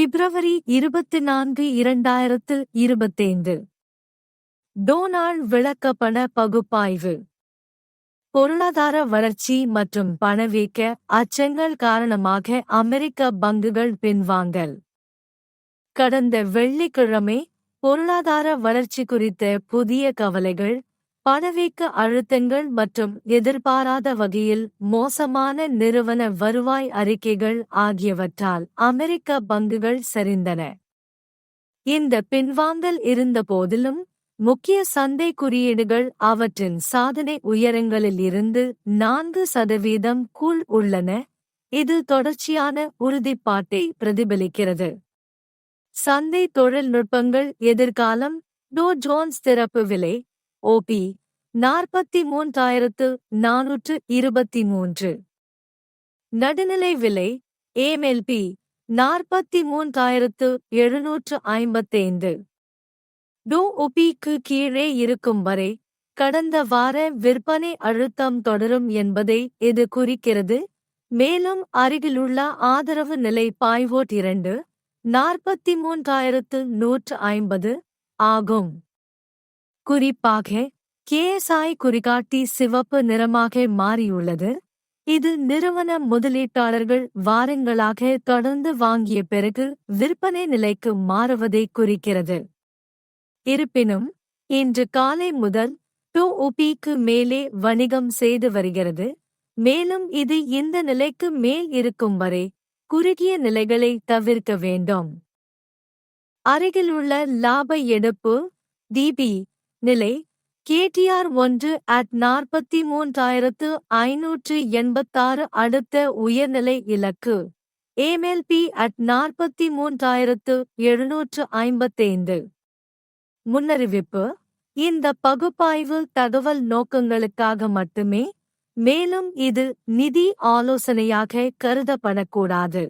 பிப்ரவரி இருபத்தி நான்கு இரண்டாயிரத்து இருபத்தைந்து. டோனால்ட் விளக்கப்பட பகுப்பாய்வு. பொருளாதார வளர்ச்சி மற்றும் பணவீக்க அச்சங்கள் காரணமாக அமெரிக்க பங்குகள் பின்வாங்கல். கடந்த வெள்ளிக்கிழமை பொருளாதார வளர்ச்சி குறித்த புதிய கவலைகள் பணவீக்க அழுத்தங்கள் மற்றும் எதிர்பாராத வகையில் மோசமான நிறுவன வருவாய் அறிக்கைகள் ஆகியவற்றால் அமெரிக்க பங்குகள் சரிந்தன. இந்த பின்வாங்கல் இருந்தபோதிலும் முக்கிய சந்தை குறியீடுகள் அவற்றின் சாதனை உயரங்களில் இருந்து நான்கு சதவீதம் கூழ் உள்ளன. இது தொடர்ச்சியான உறுதிப்பாட்டை பிரதிபலிக்கிறது. சந்தை தொழில்நுட்பங்கள் எதிர்காலம் டோ ஜோன்ஸ் திறப்பு விலை ஓபி நாற்பத்தி மூன்றாயிரத்து நானூற்று இருபத்தி மூன்று. நடுநிலை விலை ஏமெல்பி நாற்பத்தி மூன்றாயிரத்து எழுநூற்று ஐம்பத்தைந்து. டோ ஒபிக்கு கீழே இருக்கும் வரை கடந்த வார விற்பனை அழுத்தம் தொடரும் என்பதை இது குறிக்கிறது. மேலும் அருகிலுள்ள ஆதரவு நிலை பாய்வோட் இரண்டு நாற்பத்தி மூன்றாயிரத்து நூற்று ஐம்பது ஆகும். குறிப்பாக கேஎஸ்ஐ குறிகாட்டி சிவப்பு நிறமாக மாறியுள்ளது. இது நிறுவன முதலீட்டாளர்கள் வாரங்களாக தொடர்ந்து வாங்கிய பிறகு விற்பனை நிலைக்கு மாறுவதை குறிக்கிறது. இருப்பினும் இன்று காலை முதல் டூ உபிக்கு மேலே வணிகம் செய்து வருகிறது. மேலும் இது இந்த நிலைக்கு மேல் இருக்கும் வரை குறுகிய நிலைகளை தவிர்க்க வேண்டும். அருகிலுள்ள லாப எடுப்பு டிபி நிலை கேடிஆர் ஒன்று அட் நாற்பத்தி மூன்றாயிரத்து ஐநூற்று எண்பத்தாறு அடுத்த உயர்நிலை இலக்கு. ஏமெல்பி அட் நாற்பத்தி மூன்றாயிரத்து எழுநூற்று ஐம்பத்தைந்து. முன்னறிவிப்பு இந்த பகுப்பாய்வு தகவல் நோக்கங்களுக்காக மட்டுமே மேலும் இது நிதி ஆலோசனையாக கருதப்படக்கூடாது.